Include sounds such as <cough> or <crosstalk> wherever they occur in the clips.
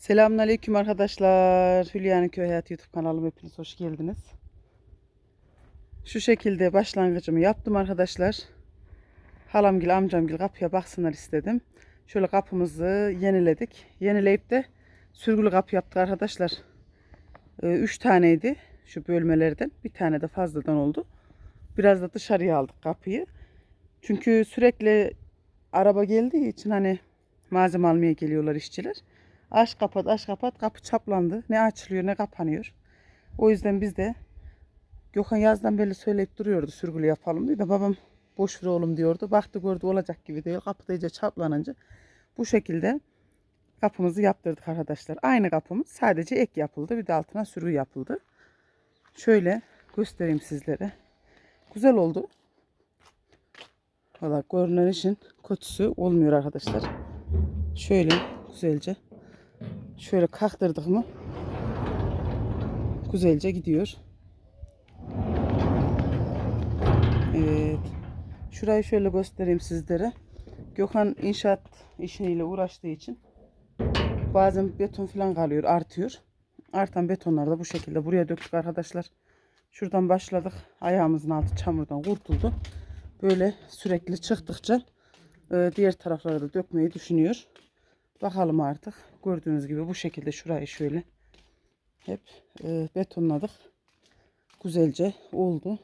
Selamünaleyküm arkadaşlar. Hülya'nın Köy Hayatı YouTube kanalıma hepiniz hoş geldiniz. Şu şekilde başlangıcımı yaptım arkadaşlar. Halamgil amcamgil kapıya baksınlar istedim. Şöyle kapımızı yeniledik. Yenileyip de sürgülü kapı yaptık arkadaşlar. Ee, üç taneydi şu bölmelerden. Bir tane de fazladan oldu. Biraz da dışarıya aldık kapıyı. Çünkü sürekli araba geldiği için hani malzeme almaya geliyorlar işçiler. Aç kapat aç kapat kapı çaplandı. Ne açılıyor ne kapanıyor. O yüzden biz de Gökhan yazdan beri söyleyip duruyordu sürgülü yapalım diye de babam boş ver oğlum diyordu. Baktı gördü olacak gibi değil. Kapı da iyice çaplanınca bu şekilde kapımızı yaptırdık arkadaşlar. Aynı kapımız sadece ek yapıldı. Bir de altına sürgü yapıldı. Şöyle göstereyim sizlere. Güzel oldu. Valla görünen işin kötüsü olmuyor arkadaşlar. Şöyle güzelce şöyle kaktırdık mı güzelce gidiyor. Evet. Şurayı şöyle göstereyim sizlere. Gökhan inşaat işiyle uğraştığı için bazen beton falan kalıyor, artıyor. Artan betonlar da bu şekilde buraya döktük arkadaşlar. Şuradan başladık. Ayağımızın altı çamurdan kurtuldu. Böyle sürekli çıktıkça e, diğer taraflara da dökmeyi düşünüyor. Bakalım artık. Gördüğünüz gibi bu şekilde şurayı şöyle hep e, betonladık. Güzelce oldu.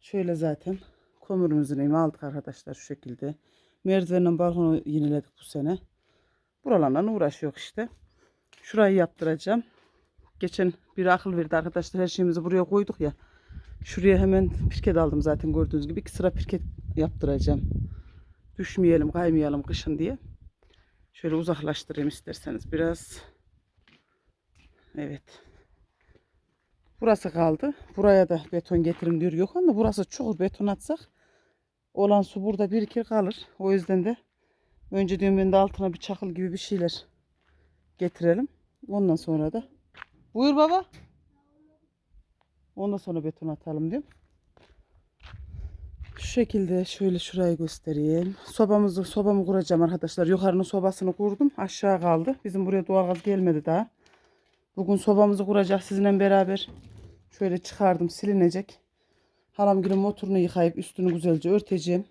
Şöyle zaten kömürümüzün elime aldık arkadaşlar şu şekilde. Merdivenin balkonu yeniledik bu sene. Buralarla uğraşıyor işte. Şurayı yaptıracağım. Geçen bir akıl verdi arkadaşlar her şeyimizi buraya koyduk ya. Şuraya hemen pirket aldım zaten gördüğünüz gibi. iki sıra pirket yaptıracağım. Düşmeyelim kaymayalım kışın diye. Şöyle uzaklaştırayım isterseniz biraz. Evet. Burası kaldı. Buraya da beton getirin diyor yok ama burası çok beton atsak olan su burada birikir kalır. O yüzden de önce diyorum ben de altına bir çakıl gibi bir şeyler getirelim. Ondan sonra da buyur baba. Ondan sonra beton atalım diyorum. Şu şekilde şöyle şurayı göstereyim. Sobamızı sobamı kuracağım arkadaşlar. Yukarının sobasını kurdum. Aşağı kaldı. Bizim buraya doğalgaz gelmedi daha. Bugün sobamızı kuracak sizinle beraber. Şöyle çıkardım silinecek. Halamgilin motorunu yıkayıp üstünü güzelce örteceğim.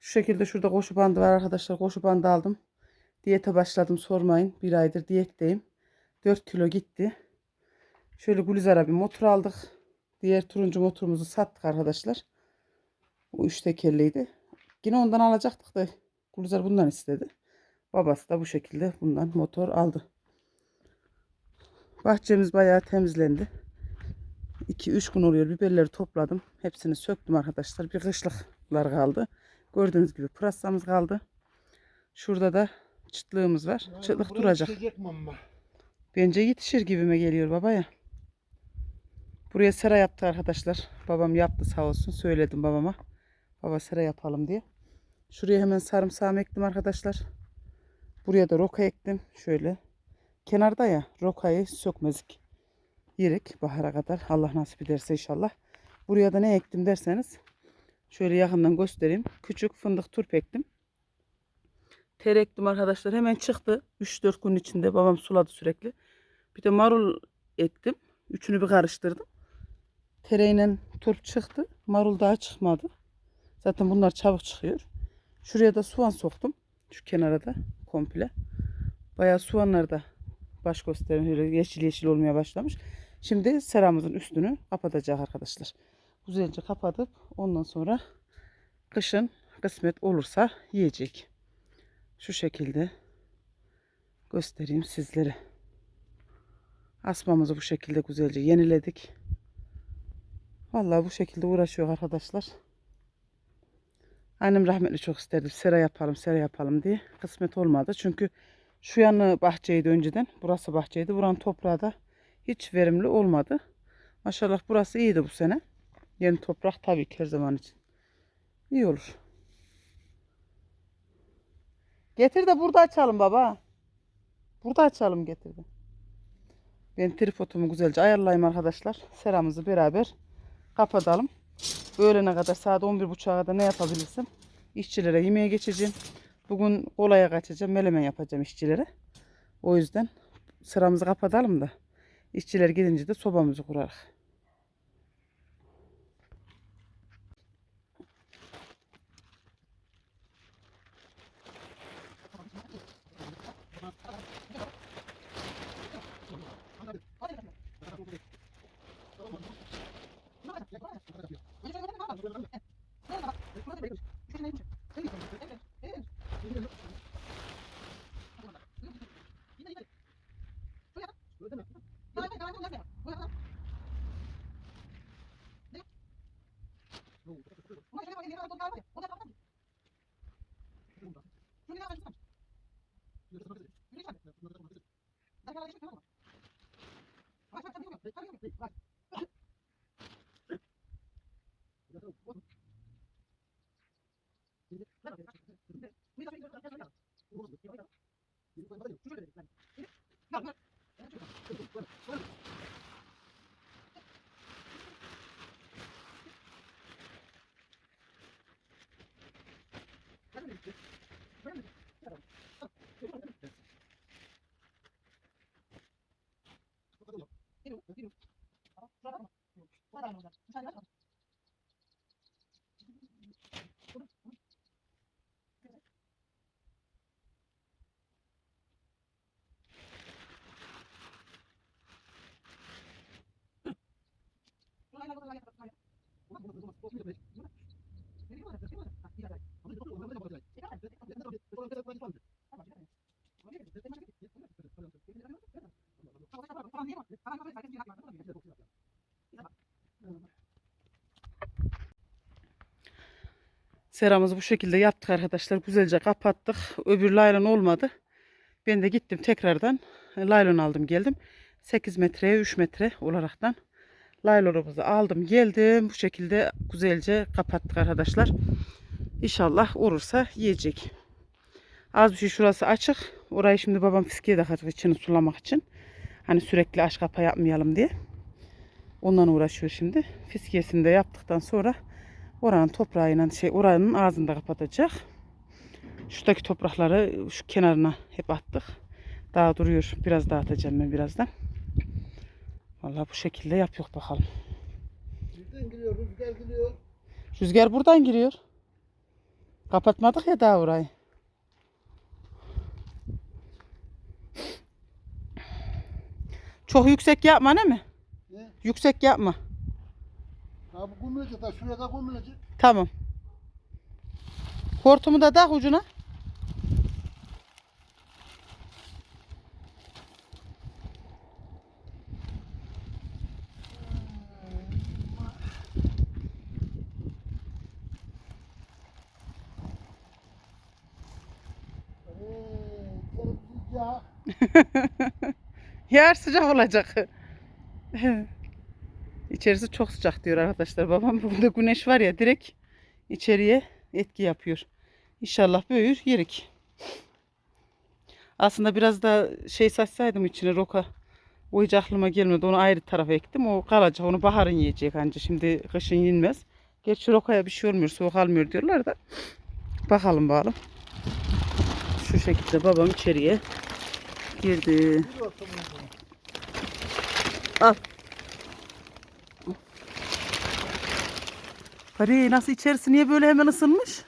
Şu şekilde şurada koşu bandı var arkadaşlar. Koşu bandı aldım. Diyete başladım sormayın. Bir aydır diyetteyim. 4 kilo gitti. Şöyle Gülizar'a bir motor aldık. Diğer turuncu motorumuzu sattık arkadaşlar. O üç tekerliydi. Yine ondan alacaktık da Gülizar bundan istedi. Babası da bu şekilde bundan motor aldı. Bahçemiz bayağı temizlendi. 2-3 gün oluyor. Biberleri topladım. Hepsini söktüm arkadaşlar. Bir kışlıklar kaldı. Gördüğünüz gibi pırasamız kaldı. Şurada da çıtlığımız var. Çıtlık Buraya duracak. Bence yetişir gibime geliyor baba ya. Buraya sera yaptı arkadaşlar. Babam yaptı sağ olsun. Söyledim babama. Baba sera yapalım diye. Şuraya hemen sarımsağımı ektim arkadaşlar. Buraya da roka ektim. Şöyle. Kenarda ya rokayı sökmezik. Yerik bahara kadar. Allah nasip ederse inşallah. Buraya da ne ektim derseniz. Şöyle yakından göstereyim. Küçük fındık turp ektim. Tere ektim arkadaşlar. Hemen çıktı. 3-4 gün içinde babam suladı sürekli. Bir de marul ektim. Üçünü bir karıştırdım. Tereyle turp çıktı. Marul daha çıkmadı. Zaten bunlar çabuk çıkıyor. Şuraya da soğan soktum. Şu kenara da komple. Bayağı soğanlar da baş gösterin öyle yeşil yeşil olmaya başlamış. Şimdi seramızın üstünü kapatacak arkadaşlar. Güzelce kapatıp ondan sonra kışın kısmet olursa yiyecek. Şu şekilde göstereyim sizlere. Asmamızı bu şekilde güzelce yeniledik. Vallahi bu şekilde uğraşıyor arkadaşlar. Annem rahmetli çok isterdi. Sera yapalım, sera yapalım diye. Kısmet olmadı. Çünkü şu yanı bahçeydi önceden. Burası bahçeydi. Buranın toprağı da hiç verimli olmadı. Maşallah burası iyiydi bu sene. Yeni toprak tabii ki her zaman için. İyi olur. Getir de burada açalım baba. Burada açalım getir de. Ben tripodumu güzelce ayarlayayım arkadaşlar. Seramızı beraber kapatalım. Öğlene kadar saat 11.30'a kadar ne yapabilirsem işçilere yemeğe geçeceğim. Bugün kolaya kaçacağım. Melemen yapacağım işçilere. O yüzden sıramızı kapatalım da. İşçiler gelince de sobamızı kurarız. 你们不能把它留住这里来那那诶这这个这个好了个了。Seramızı bu şekilde yaptık arkadaşlar. Güzelce kapattık. Öbür laylon olmadı. Ben de gittim tekrardan laylon aldım geldim. 8 metreye 3 metre olaraktan laylonumuzu aldım geldim. Bu şekilde güzelce kapattık arkadaşlar. İnşallah olursa yiyecek. Az bir şey şurası açık. Orayı şimdi babam fiskiye takacak içini sulamak için. Hani sürekli aç kapa yapmayalım diye. Ondan uğraşıyor şimdi. Fiskiyesini de yaptıktan sonra oranın toprağıyla şey oranın ağzını da kapatacak. Şuradaki toprakları şu kenarına hep attık. Daha duruyor. Biraz daha atacağım ben birazdan. Vallahi bu şekilde yapıyor bakalım. Nereden giriyor? Rüzgar giriyor. Rüzgar buradan giriyor. Kapatmadık ya daha orayı. Çok yüksek yapma değil mi? Ne? Yüksek yapma. Ha bu gömülecek da şuraya da gömülecek. Tamam. Hortumu da tak ucuna. Eee, ya. Yer sıcak olacak. İçerisi çok sıcak diyor arkadaşlar. Babam burada güneş var ya direkt içeriye etki yapıyor. İnşallah büyür yerik. Aslında biraz da şey saçsaydım içine roka. O hiç aklıma gelmedi. Onu ayrı tarafa ektim. O kalacak. Onu baharın yiyecek anca. Şimdi kışın yenmez. Gerçi rokaya bir şey olmuyor. Soğuk almıyor diyorlar da. Bakalım bakalım. Şu şekilde babam içeriye girdi. Al. Pari nasıl içerisi niye böyle hemen ısınmış?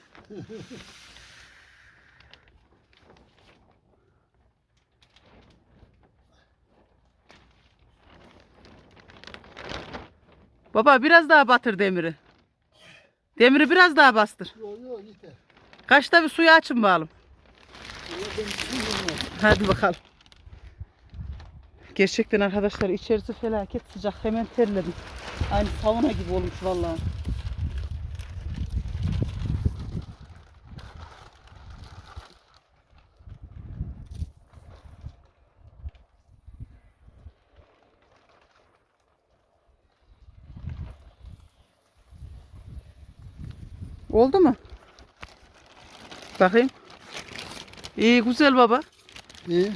Baba biraz daha batır demiri. Demiri biraz daha bastır. Yok yok yeter. Kaçta bir suyu açın bakalım. Hadi bakalım. Gerçekten arkadaşlar içerisi felaket sıcak. Hemen terledim. Aynı sauna gibi olmuş vallahi. Oldu mu? Bakayım. İyi güzel baba. İyi.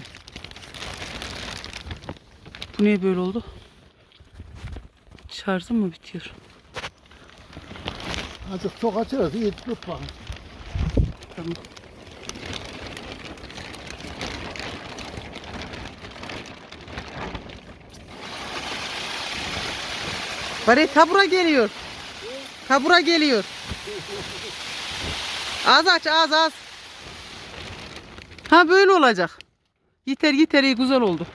Bu niye böyle oldu? Şarjım mı bitiyor? Azıcık çok açarız. İyi tut. Tamam. Bari tabura geliyor. Tabura geliyor. Az aç az az. Ha böyle olacak. Yeter yeter iyi güzel oldu.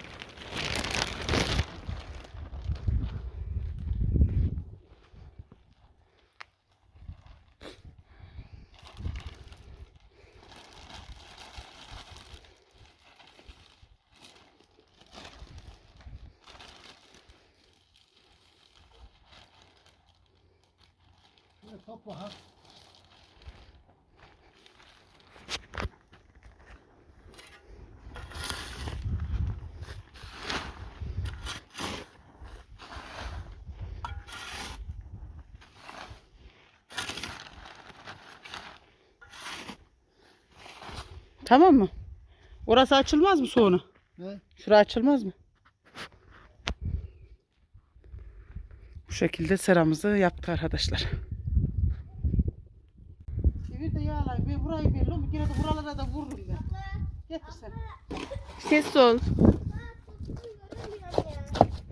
Tamam mı? Orası açılmaz mı sonra? Ne? Şura açılmaz mı? Bu şekilde seramızı yaptık arkadaşlar. Çevir de yağlayın. Ben burayı belli Yine de buralara da vururum ben. Getir sen. Ses ol.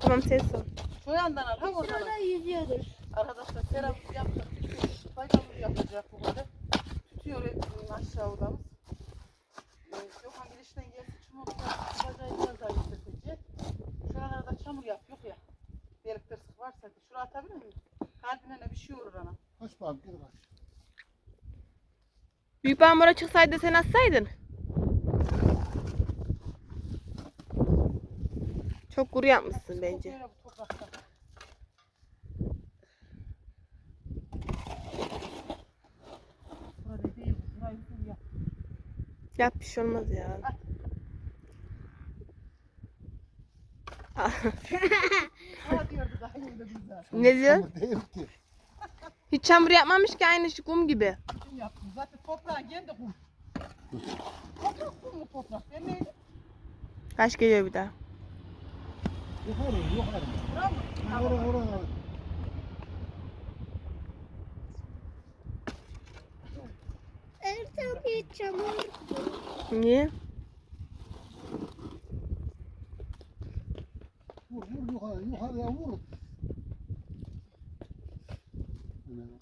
Tamam ses ol. Şu yandan al. Ha oradan al. Burada yüzüyordur. Arkadaşlar seramızı yaptık. Bayrağımızı yapacak bu kadar. Tutuyor hepsini aşağı odamız. Bacağı biraz daha yükseltecek. Şuralarda çamur yap. Yok ya. Delik tırsık varsa. Şuraya atabilir miyim? Kalbine ne bir şey olur ana. Aç bakalım gel aç. Büyük bambara çıksaydı sen atsaydın. Çok kuru yapmışsın bence. Böyle bu toprakta. Burada değil. Burayı full yap. Yap bir şey olmaz ya. Ha diyordu daha yeni güzel. ne diyor? Değil ki. Hiç çamur yapmamış ki aynı şu kum gibi. Kim yaptı? Zaten toprağın kendi kum. Toprak kum mu toprak? Ben neydi? Kaç geliyor bir daha. Yukarı yukarı. Bura mı? Yukarı yukarı. Ertem bir çamur. Niye? Vur vur yukarı yukarıya vur.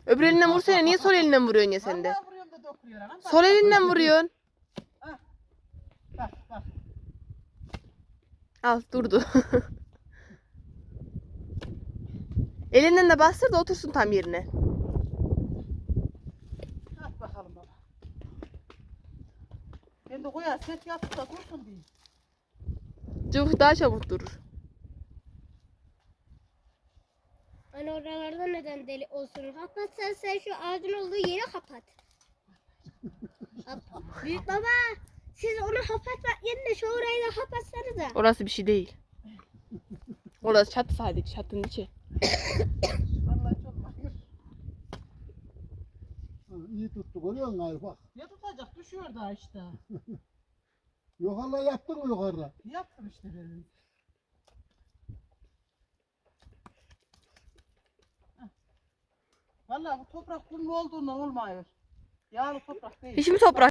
Öbür elinden vursana. Niye sol elinden vuruyorsun ya sen de? Vallahi vuruyorum da dokuyor anam. Bak, Sol elinden vuruyorsun. Bak bak. Al durdu. Elinden de bastır da otursun tam yerine. At bakalım baba. Ben de koyar set yatıp da dursun diye. Çabuk daha çabuk durur. Hani oralarda neden deli olsun? Kapat sen, sen şu ağacın olduğu yeri kapat. Kap- Büyük baba siz onu kapatmak yerine şu orayı da kapatsanıza. Orası bir şey değil. Orası çatı sadece çatının içi. Vallahi çok mahir. İyi tuttu görüyor musun gayrı bak. Ne tutacak düşüyor daha işte. <laughs> Yukarıda yaptın mı yukarıda? Yaptım işte benim. Vallahi bu toprak kumlu olduğundan olmuyor. Yağlı toprak değil. Hiç mi toprak